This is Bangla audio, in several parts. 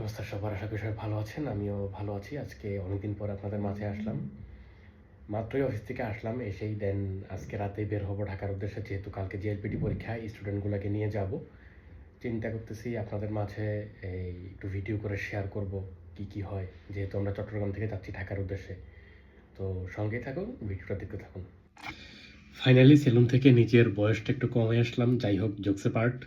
অবস্থা? সবার আশা করি সবাই ভালো আছেন আমিও ভালো আছি। আজকে অনেকদিন পর আপনাদের মাঝে আসলাম। মাত্রই অফিস থেকে আসলাম এসেই দেন আজকে রাতেই বের হব ঢাকার উদ্দেশ্যে। যেহেতু কালকে জিএলপিটি পরীক্ষা স্টুডেন্টগুলোকে নিয়ে যাব। চিন্তা করতেছি আপনাদের মাঝে এই একটু ভিডিও করে শেয়ার করব কি কি হয়। যেহেতু আমরা চট্টগ্রাম থেকে যাচ্ছি ঢাকার উদ্দেশ্যে। তো সঙ্গেই থাকুন ভিডিওটা দেখতে থাকুন। ফাইনালি সেলুন থেকে নিজের বয়সটা একটু কমে আসলাম। যাই হোক জোকসে পার্ট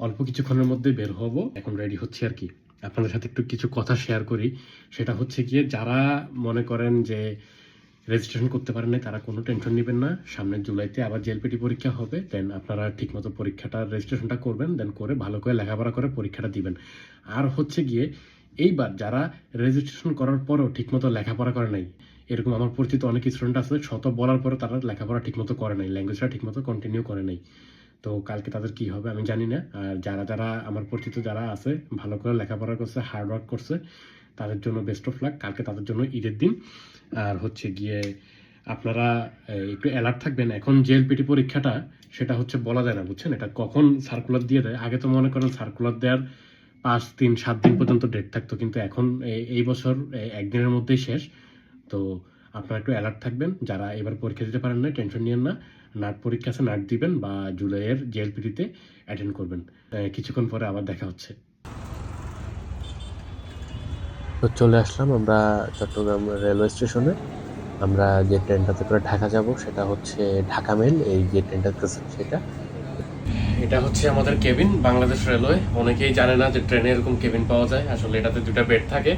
অল্প কিছুক্ষণের মধ্যে বের হব। এখন রেডি হচ্ছে আর কি। আপনাদের সাথে একটু কিছু কথা শেয়ার করি। সেটা হচ্ছে গিয়ে, যারা মনে করেন যে রেজিস্ট্রেশন করতে পারেন না তারা কোনো টেনশন নেবেন না। সামনের জুলাইতে আবার জেলপিটি পরীক্ষা হবে দেন আপনারা ঠিকমতো পরীক্ষাটা রেজিস্ট্রেশনটা করবেন দেন করে ভালো করে লেখাপড়া করে পরীক্ষাটা দিবেন। আর হচ্ছে গিয়ে, এইবার যারা রেজিস্ট্রেশন করার পরেও ঠিকমতো লেখাপড়া করে নাই, এরকম আমার পরিচিত অনেক স্টুডেন্ট আছে, শত বলার পরে তারা লেখাপড়া ঠিকমতো করে নাই ল্যাঙ্গুয়েজটা ঠিকমতো কন্টিনিউ করে নাই। তো কালকে তাদের কি হবে আমি জানি না। আর যারা যারা আমার পরিচিত যারা আছে, ভালো করে লেখাপড়া করছে হার্ড ওয়ার্ক করছে, তাদের জন্য বেস্ট অফ লাক কালকে তাদের জন্য ঈদের দিন। আর হচ্ছে গিয়ে আপনারা একটু অ্যালার্ট থাকবেন। এখন জেএলপিটি পরীক্ষাটা, সেটা হচ্ছে বলা যায় না, বুঝছেন? এটা কখন সার্কুলার দিয়ে দেয়? আগে তো মনে করেন সার্কুলার দেওয়ার পাঁচ দিন, সাত দিন পর্যন্ত ডেট থাকতো, কিন্তু এখন এই বছর একদিনের মধ্যেই শেষ। তো আপনারা একটু অ্যালার্ট থাকবেন। যারা এবার পরীক্ষা দিতে পারেন না টেনশন নিয়েন না। নাট পরীক্ষা আছে নাট দিবেন বা জুলাইয়ের জেএলপিটিতে অ্যাটেন্ড করবেন। কিছুক্ষণ পরে আবার দেখা হচ্ছে। তো চলে আসলাম আমরা চট্টগ্রাম রেলওয়ে স্টেশনে আমরা যে ট্রেনটাতে করে ঢাকা যাব সেটা হচ্ছে ঢাকা মেল এই যে ট্রেনটা সেটা। এটা হচ্ছে আমাদের কেবিন বাংলাদেশ রেলওয়ে অনেকেই জানে না যে ট্রেনে এরকম কেবিন পাওয়া যায়। আসলে এটাতে দুটো বেড থাকে।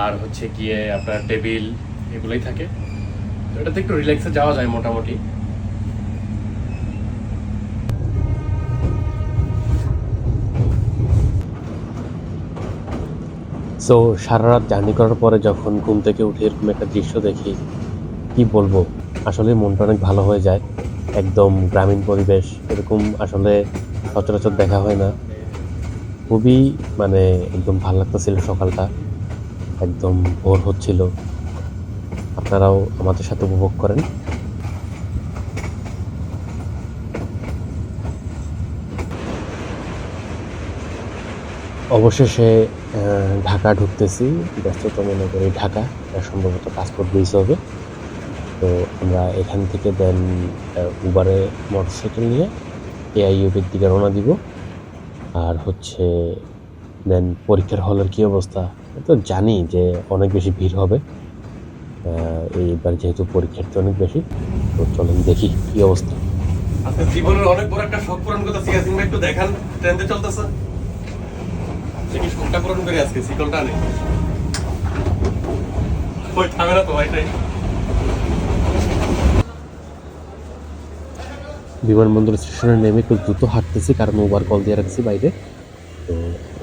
আর হচ্ছে গিয়ে আপনার টেবিল এগুলোই থাকে। তো এটাতে একটু রিল্যাক্সে যাওয়া যায় মোটামুটি। সো সারা রাত জার্নি করার পরে যখন ঘুম থেকে উঠে এরকম একটা দৃশ্য দেখি, কি বলব? আসলে মনটা অনেক ভালো হয়ে যায়। একদম গ্রামীণ পরিবেশ, এরকম আসলে সচরাচর দেখা হয় না। খুবই মানে একদম ভালো লাগতেছিল সকালটা। একদম ভোর হচ্ছিল। আপনারাও আমাদের সাথে উপভোগ করেন। অবশেষে ঢাকা ঢুকতেছি, ব্যস্ততম নগরী ঢাকা, এটা সম্ভবত পাসপোর্ট ব্রিজ হবে। তো আমরা এখান থেকে দেন উবারে মোটরসাইকেল নিয়ে এআইইউবির দিকে রওনা দিব। আর হচ্ছে, দেন পরীক্ষার হলের কী অবস্থা? তো জানি যে অনেক বেশি ভিড় হবে। এইবার যেহেতু পরীক্ষার্থী অনেক বেশি, তো চলেন দেখি কী অবস্থা। আজকে জীবনের অনেক বড় একটা শখ পূরণ করতে একটু দেখান চলতেছে। কি পূরণ করে আজকে নেই। ওই তো ভাই ট্রেন বিমানবন্দর স্টেশনে নেমে একটু দ্রুত হাঁটতেছি, কারণ ওভার কল দিয়ে রাখছি বাইরে। তো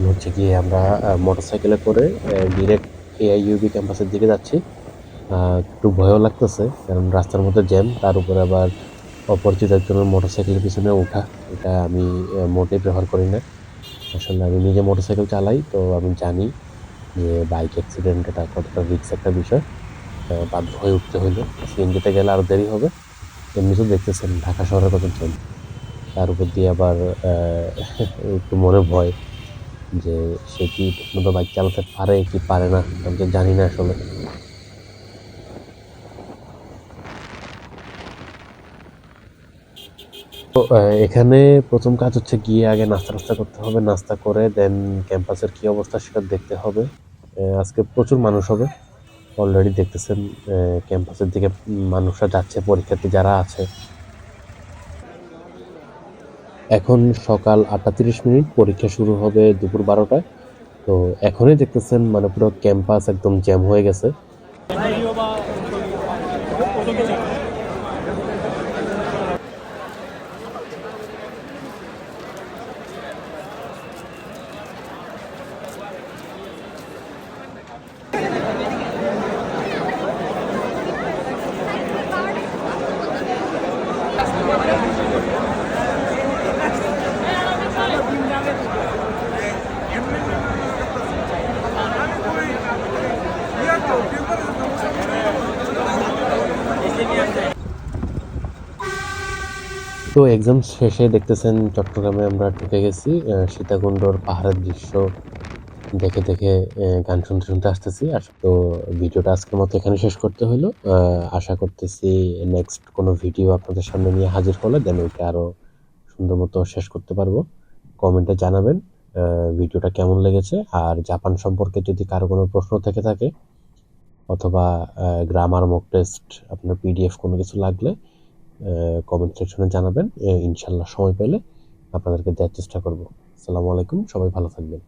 হচ্ছে গিয়ে আমরা মোটর সাইকেলে করে ডিরেক্ট এআইইউবি ক্যাম্পাসের দিকে যাচ্ছি। একটু ভয়ও লাগতেছে, কারণ রাস্তার মধ্যে জ্যাম তার উপরে আবার অপরিচিত একজনের মোটর সাইকেলের পিছনে ওঠা, এটা আমি মোটেই প্রেফার করি না। আসলে আমি নিজে মোটর সাইকেল চালাই, তো আমি জানি যে বাইক অ্যাক্সিডেন্ট এটা কতটা রিস্ক একটা বিষয়। বাধ্য হয়ে উঠতে হইল। সিএনজিতে গেলে আরও দেরি হবে। এমনি তো দেখতেছেন, ঢাকা শহরে কত জ্যাম তার উপর দিয়ে আবার একটু মনে ভয় যে সে কি ঠিকমতো বাইক চালাতে পারে কি পারে না, আমি তো জানি না আসলে তো আহ, এখানে প্রথম কাজ হচ্ছে গিয়ে আগে নাস্তা টাস্তা করতে হবে, নাস্তা করে দেন ক্যাম্পাসের কি অবস্থা সেটা দেখতে হবে। আজকে প্রচুর মানুষ হবে। অলরেডি দেখতেছেন ক্যাম্পাসের দিকে মানুষরা যাচ্ছে, পরীক্ষার্থী যারা আছে। এখন সকাল আটটা তিরিশ মিনিট, পরীক্ষা শুরু হবে দুপুর বারোটায়। তো এখনই দেখতেছেন মানে পুরো ক্যাম্পাস একদম জ্যাম হয়ে গেছে। তো এক্সাম শেষে দেখতেছেন চট্টগ্রামে আমরা ঢুকে গেছি সীতাকুণ্ডর পাহাড়ের দৃশ্য দেখে দেখে গান শুনতে শুনতে আসতেছি। আর তো ভিডিওটা আজকের মতো এখানে শেষ করতে হলো। আশা করতেছি নেক্সট কোনো ভিডিও আপনাদের সামনে নিয়ে হাজির হলে দেন ওইটা আরও সুন্দর মতো শেষ করতে পারব। কমেন্টে জানাবেন ভিডিওটা কেমন লেগেছে। আর জাপান সম্পর্কে যদি কারও কোনো প্রশ্ন থেকে থাকে, অথবা গ্রামার মক টেস্ট আপনার পিডিএফ কোনো কিছু লাগলে কমেন্ট সেকশনে জানাবেন। ইনশাল্লাহ সময় পেলে আপনাদেরকে দেওয়ার চেষ্টা করব। আসসালামু আলাইকুম, সবাই ভালো থাকবেন।